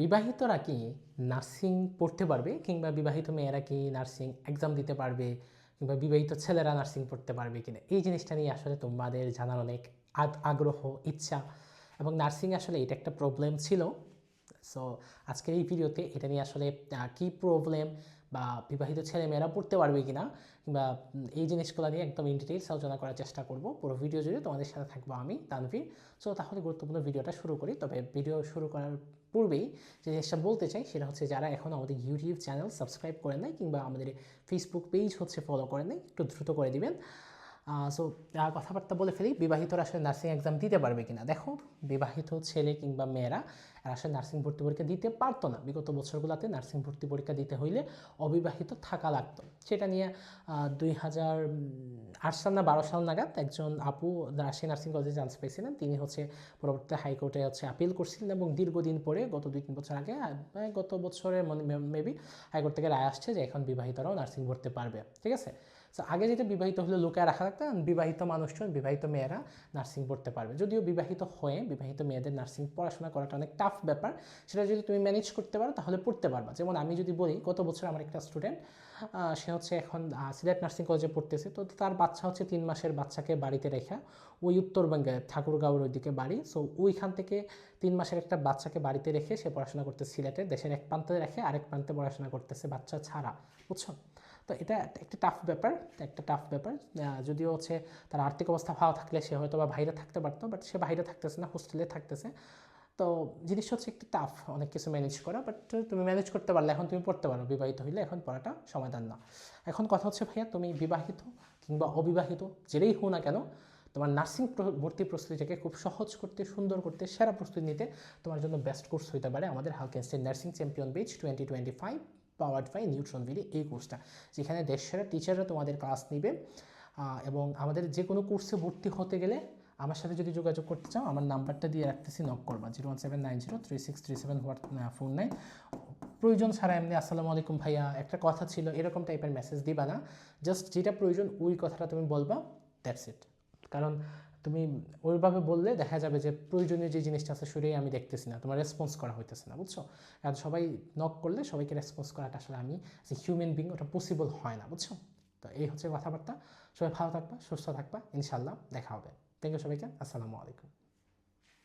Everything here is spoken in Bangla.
বিবাহিতরা কি নার্সিং পড়তে পারবে কিংবা বিবাহিত মেয়েরা কি নার্সিং এক্সাম দিতে পারবে কিংবা বিবাহিত ছেলেরা নার্সিং পড়তে পারবে কিনা? এই জিনিসটা নিয়ে আসলে তোমাদের জানার অনেক আগ্রহ, ইচ্ছা এবং নার্সিং আসলে এটা একটা প্রবলেম ছিল। সো আজকের এই ভিডিওতে এটা নিয়ে আসলে কি প্রবলেম বা বিবাহিত ছেলে মেয়েরা পড়তে পারবে কিনা কিংবা এই জিনিসগুলো নিয়ে একদম ইন ডিটেলস আলোচনা করার চেষ্টা করব। পুরো ভিডিও জুড়ে তোমাদের সাথে থাকব আমি তানভীর সো তাহলে গুরুত্বপূর্ণ ভিডিওটা শুরু করি। তবে ভিডিও শুরু করার পূর্বেই যে জিনিসটা বলতে চাই, সেটা হচ্ছে যারা এখন আমাদের ইউটিউব চ্যানেল সাবস্ক্রাইব করে নাই কিংবা আমাদের ফেসবুক পেজ হচ্ছে ফলো করে নাই, একটু দ্রুত করে দিবেন। সো কথাবার্তা বলে ফেলি, বিবাহিতরা আসলে নার্সিং এক্সাম দিতে পারবে কিনা? দেখো, বিবাহিত ছেলে কিংবা মেয়েরা আসলে নার্সিং ভর্তি পরীক্ষা দিতে পারতো না। বিগত বছরগুলোতে নার্সিং ভর্তি পরীক্ষা দিতে হইলে অবিবাহিত থাকা লাগতো। সেটা নিয়ে দুই হাজার আট সাল না বারো সাল নাগাদ একজন আপু রাজশাহী নার্সিং কলেজে চান্স পেয়েছিলেন। তিনি হচ্ছে পরবর্তীতে হাইকোর্টে হচ্ছে আপিল করছিলেন এবং দীর্ঘদিন পরে, গত দুই তিন বছর আগে গত বছরের মনে মেবি হাইকোর্ট থেকে রায় আসছে যে এখন বিবাহিতরাও নার্সিং পড়তে পারবে। ঠিক আছে? তো আগে যেটা বিবাহিত হলে লুকায় রাখা থাকতো বিবাহিত মানুষজন, বিবাহিত মেয়েরা নার্সিং পড়তে পারবে। যদিও বিবাহিত হয়ে বিবাহিত মেয়েদের নার্সিং পড়াশোনা করাটা অনেক টাফ ব্যাপার, সেটা যদি তুমি ম্যানেজ করতে পারো তাহলে পড়তে পারবা। যেমন আমি যদি বলি, গত বছর আমার একটা স্টুডেন্ট সে হচ্ছে এখন সিলেট নার্সিং কলেজে পড়তেছে। তো তার বাচ্চা হচ্ছে তিন মাসের বাচ্চাকে বাড়িতে রেখা, ওই উত্তরবঙ্গে ঠাকুরগাঁওয়ের ওইদিকে বাড়ি। সো ওইখান থেকে তিন মাসের একটা বাচ্চাকে বাড়িতে রেখে সে পড়াশোনা করতে সিলেটে। দেশের এক প্রান্তে রেখে আরেক প্রান্তে পড়াশোনা করতেছে বাচ্চা ছাড়া, বুঝছ? তো এটা একটা টাফ ব্যাপার। একটা টাফ ব্যাপার। যদিও হচ্ছে তার আর্থিক অবস্থা ভালো থাকলে সে হয়তো বা বাইরে থাকতে পারতো বাট সে বাইরে থাকতেছে না হোস্টেলে থাকতেছে। তো জিনিসটা হচ্ছে একটু টাফ অনেক কিছু ম্যানেজ করা বাট তুমি ম্যানেজ করতে পারলে, এখন তুমি পড়তে পারো, বিবাহিত হইলে এখন পড়াটা সমাধান না। এখন কথা হচ্ছে ভাইয়া, তুমি বিবাহিত কিংবা অবিবাহিত যেটাই হো না কেন, তোমার নার্সিং ভর্তি প্রস্তুতিটাকে খুব সহজ করতে, সুন্দর করতে, সেরা প্রস্তুতি নিতে তোমার জন্য বেস্ট কোর্স হতে পারে আমাদের হালকেনস্টেন nursing champion batch twenty twenty five powered by neutron ভিডি এই কোর্সটা, যেখানে দেশ সেরা টিচাররা তোমাদের ক্লাস নেবে। এবং আমাদের যে কোনো কোর্সে ভর্তি হতে গেলে আমার সাথে যদি যোগাযোগ করতে চাও, আমার নাম্বারটা দিয়ে রাখতেছি নক করবা। Zero one seven nine zero three six three seven four nine প্রয়োজন ছাড়া এমনি, আসসালামু আলাইকুম ভাইয়া একটা কথা ছিল, এরকম টাইপের মেসেজ দিবা না। জাস্ট যেটা প্রয়োজন, ওই কথাটা তুমি বলবা দ্যাটস ইট কারণ তুমি ওইভাবে বললে দেখা যাবে যে প্রয়োজনীয় যে জিনিসটা আছে সেটাই আমি দেখতেছি না, তোমার রেসপন্স করা হইতেছে না, বুঝছ? কারণ সবাই নক করলে সবাইকে রেসপন্স করাটা আসলে আমি যে হিউম্যান বিং ওটা পসিবল হয় না, বুঝছ? তো এই হচ্ছে কথাবার্তা, সবাই ভালো থাকবা, সুস্থ থাকবা ইনশাল্লাহ দেখা হবে। থ্যাংক ইউ সবাইকে, আসসালামু আলাইকুম।